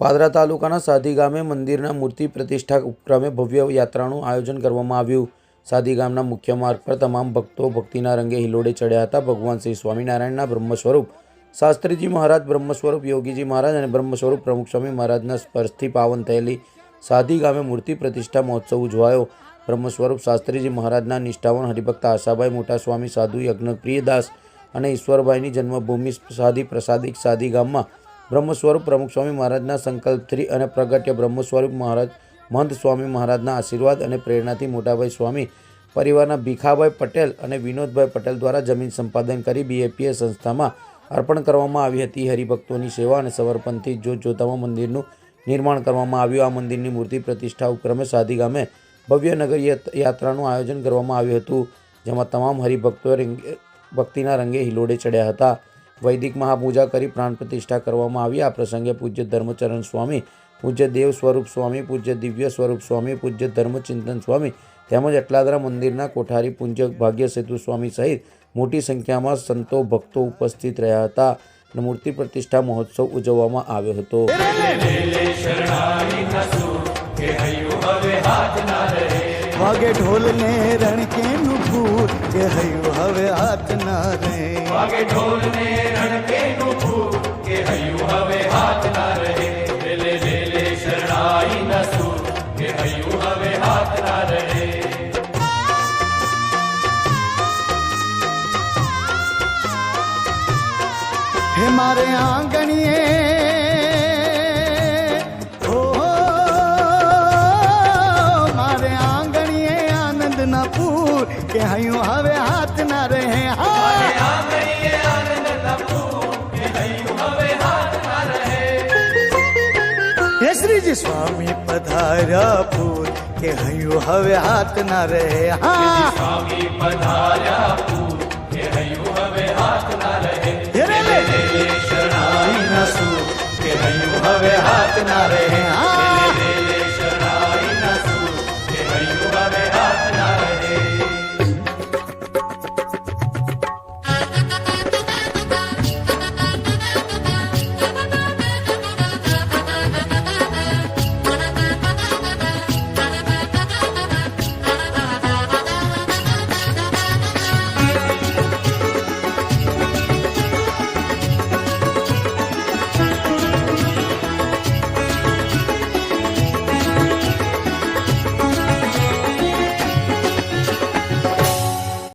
પાદરા તાલુકાના સાધી ગામે મંદિરના મૂર્તિ પ્રતિષ્ઠા ઉપક્રમે ભવ્ય યાત્રાનું આયોજન કરવામાં આવ્યું. સાધી ગામના મુખ્ય માર્ગ પર તમામ ભક્તો ભક્તિના રંગે હિલોડે ચડ્યા હતા. ભગવાન શ્રી સ્વામિનારાયણના બ્રહ્મ સ્વરૂપ શાસ્ત્રીજી મહારાજ બ્રહ્મ સ્વરૂપ યોગીજી મહારાજ અને બ્રહ્મ સ્વરૂપ પ્રમુખ સ્વામી મહારાજના સ્પર્શથી પાવન થયેલી સાધી ગામે મૂર્તિ પ્રતિષ્ઠા મહોત્સવ ઉજવાયો. બ્રહ્મ સ્વરૂપ શાસ્ત્રીજી મહારાજના નિષ્ઠાવાન હરિભક્ત આશાભાઈ મોટા સ્વામી, સાધુ યજ્ઞપ્રિયદાસ અને ઈશ્વરભાઈની જન્મભૂમિ સાધી પ્રસાદિક સાધી ગામમાં બ્રહ્મ સ્વરૂપ પ્રમુખ સ્વામી મહારાજના સંકલ્પથી અને પ્રગટ્ય બ્રહ્મ સ્વરૂપ મહારાજ મહંત સ્વામી મહારાજના આશીર્વાદ અને પ્રેરણાથી મોટાભાઈ સ્વામી પરિવારના ભીખાભાઈ પટેલ અને વિનોદભાઈ પટેલ દ્વારા જમીન સંપાદન કરી બીએપીએ સંસ્થામાં અર્પણ કરવામાં આવી હતી. હરિભક્તોની સેવા અને સમર્પણથી જોત જોતામાં મંદિરનું નિર્માણ કરવામાં આવ્યું. આ મંદિરની મૂર્તિ પ્રતિષ્ઠા ઉપક્રમે સાદી ગામે ભવ્ય યાત્રાનું આયોજન કરવામાં આવ્યું હતું, જેમાં તમામ હરિભક્તો ભક્તિના રંગે હિલોડે ચડ્યા હતા. વૈદિક મહાપૂજા કરી પ્રાણ પ્રતિષ્ઠા કરવામાં આવી. આ પ્રસંગે પૂજ્ય ધર્મચરણ સ્વામી, પૂજ્ય દેવ સ્વરૂપ સ્વામી, પૂજ્ય દિવ્ય સ્વરૂપ સ્વામી, પૂજ્ય ધર્મચિંતન સ્વામી તેમજ અટલાદરા મંદિરના કોઠારી પૂજ્ય ભાગ્ય સેતુ સ્વામી સહિત મોટી સંખ્યામાં સંતો ભક્તો ઉપસ્થિત રહ્યા હતા. અને મૂર્તિ પ્રતિષ્ઠા મહોત્સવ ઉજવવામાં આવ્યો હતો. વાગે ઢોલ ને हमारे आंगणिए मारे आंगणिए आनंद न पूर के हयूं हवे हाथ न रहे। श्री जी स्वामी पधारा पूर के हयूं हवे हाथ न रहे हाँ स्वामी पधारा पूर के हयो हवे हाथ રે